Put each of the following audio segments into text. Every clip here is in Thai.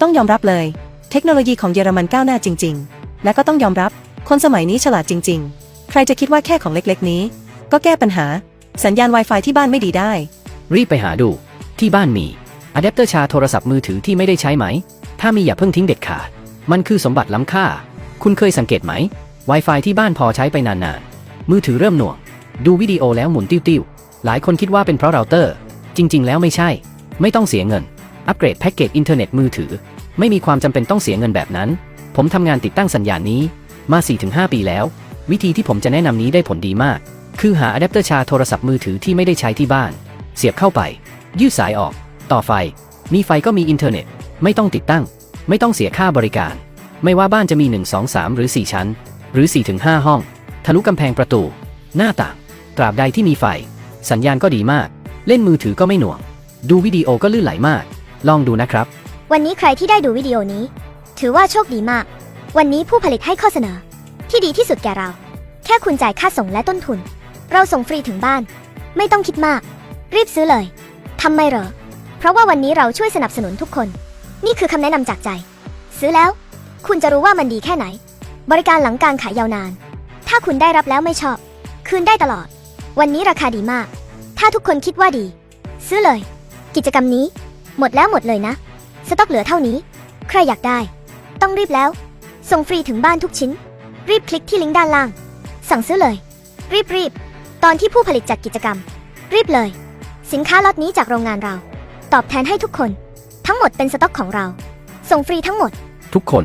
ต้องยอมรับเลย เทคโนโลยีของเยอรมันก้าวหน้าจริง ๆ และก็ต้องยอมรับ คนสมัยนี้ฉลาดจริง ๆ ใครจะคิดว่าแค่ของเล็กๆ นี้ ก็แก้ปัญหา สัญญาณ Wi-Fi ที่บ้านไม่ดีได้ รีบไปหาดู ที่บ้านมีอะแดปเตอร์ชาร์จโทรศัพท์มือถือที่ไม่ได้ใช้ไหม ถ้ามีอย่าเพิ่งทิ้งเด็ดขาด มันคือสมบัติล้ำค่า คุณเคยสังเกตไหม Wi-Fi ที่บ้านพอใช้ไปนานๆ มือถือเริ่มหน่วง ดูวิดีโอแล้วหมุนติ้วๆ หลายคนคิดว่าเป็นเพราะเราเตอร์ จริง ๆ แล้วไม่ใช่ ไม่ต้องเสียเงิน อัปเกรดแพ็กเกจอินเทอร์เน็ตมือถือ ไม่มีความจำเป็นต้องเสียเงินแบบนั้น ผมทำงานติดตั้งสัญญาณนี้มา 4-5 ปีแล้ว วิธีที่ผมจะแนะนำนี้ได้ผลดีมาก คือหาอะแดปเตอร์ชาร์จโทรศัพท์มือถือที่ไม่ได้ใช้ที่บ้าน เสียบเข้าไป ยืดสายออก ต่อไฟ มีไฟก็มีอินเทอร์เน็ต ไม่ต้องติดตั้ง ไม่ต้องเสียค่าบริการ ไม่ว่าบ้านจะมี 1 2 3 หรือ 4 ชั้น หรือ 4-5 ห้อง ทะลุกำแพงประตู หน้าต่าง ตราบใดที่มีไฟ สัญญาณก็ดีมาก เล่นมือถือก็ไม่หน่วง ดูวิดีโอก็ลื่นไหลมาก ลองดูนะครับ วันนี้ใครที่ได้ดูวิดีโอนี้ ถือว่าโชคดีมาก วันนี้ผู้ผลิตให้ข้อเสนอ ที่ดีที่สุดแก่เรา แค่คุณจ่ายค่าส่งและต้นทุน เราส่งฟรีถึงบ้าน ไม่ต้องคิดมาก รีบซื้อเลยทำไมเหรอ เพราะว่าวันนี้เราช่วยสนับสนุนทุกคน นี่คือคำแนะนำจากใจ ซื้อแล้ว คุณจะรู้ว่ามันดีแค่ไหน บริการหลังการขายยาวนาน ถ้าคุณได้รับแล้วไม่ชอบ คืนได้ตลอด วันนี้ราคาดีมาก ถ้าทุกคนคิดว่าดี ซื้อเลย กิจกรรมนี้ หมดแล้วหมดเลยนะ สต็อกเหลือเท่านี้ ใครอยากได้ ต้องรีบแล้ว ส่งฟรีถึงบ้านทุกชิ้น รีบคลิกที่ลิงก์ด้านล่าง สั่งซื้อเลย รีบรีบ ตอนที่ผู้ผลิตจัดกิจกรรม รีบเลย สินค้าล็อตนี้จากโรงงานเรา ตอบแทนให้ทุกคน ทั้งหมดเป็นสต็อกของเรา ส่งฟรีทั้งหมด ทุกคน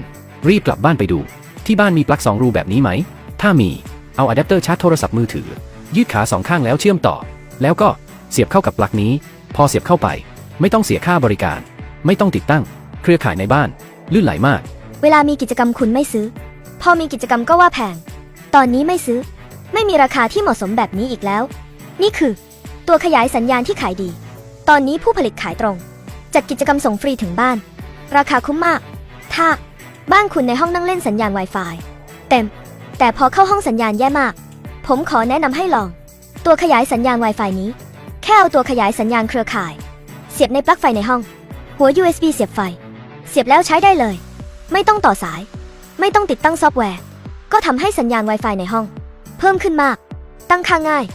รีบกลับบ้านไปดู ที่บ้านมีปลั๊กสองรูแบบนี้ไหม ถ้ามี เอาอะแดปเตอร์ชาร์จโทรศัพท์มือถือ ยืดขาสองข้างแล้วเชื่อมต่อ แล้วก็เสียบเข้ากับปลั๊กนี้ พอเสียบเข้าไป ไม่ต้องเสียค่าบริการ ไม่ต้องติดตั้ง เครือข่ายในบ้าน ลื่นไหลมาก เวลามีกิจกรรมคุณไม่ซื้อ พอมีกิจกรรมก็ว่าแพง ตอนนี้ไม่ซื้อ ไม่มีราคาที่เหมาะสมแบบนี้อีกแล้ว นี่คือ ตัวขยายสัญญาณที่ขายดี ตอนนี้ผู้ผลิตขายตรง จัดกิจกรรมส่งฟรีถึงบ้าน ราคาคุ้มมาก ถ้า บ้านคุณในห้องนั่งเล่นสัญญาณ Wi-Fi เต็ม แต่พอเข้าห้องสัญญาณแย่มาก ผมขอแนะนำให้ลอง ตัวขยายสัญญาณ Wi-Fi นี้ แค่เอาตัวขยายสัญญาณเครือข่าย เสียบในปลั๊กไฟในห้อง หัว USB เสียบไฟ เสียบแล้วใช้ได้เลย ไม่ต้องต่อสาย ไม่ต้องติดตั้งซอฟต์แวร์ ก็ทำให้สัญญาณ Wi-Fi ในห้อง เพิ่มขึ้นมาก ตั้งค่าง่าย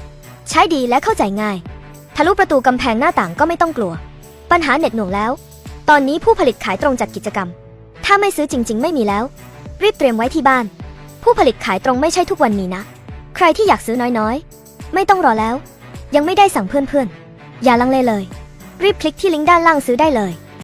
ใช้ดีและเข้าใจง่าย ทะลุประตูกำแพงหน้าต่างก็ไม่ต้องกลัว ปัญหาเน็ตหน่วงแล้ว ตอนนี้ผู้ผลิตขายตรงจัดกิจกรรม ถ้าไม่ซื้อจริง ๆ ไม่มีแล้ว รีบเตรียมไว้ที่บ้าน ผู้ผลิตขายตรงไม่ใช่ทุกวันมีนะ ใครที่อยากซื้อน้อยๆ ไม่ต้องรอแล้ว ยังไม่ได้สั่งเพื่อนๆ อย่าลังเลเลย รีบคลิกที่ลิงก์ด้านล่างซื้อได้เลย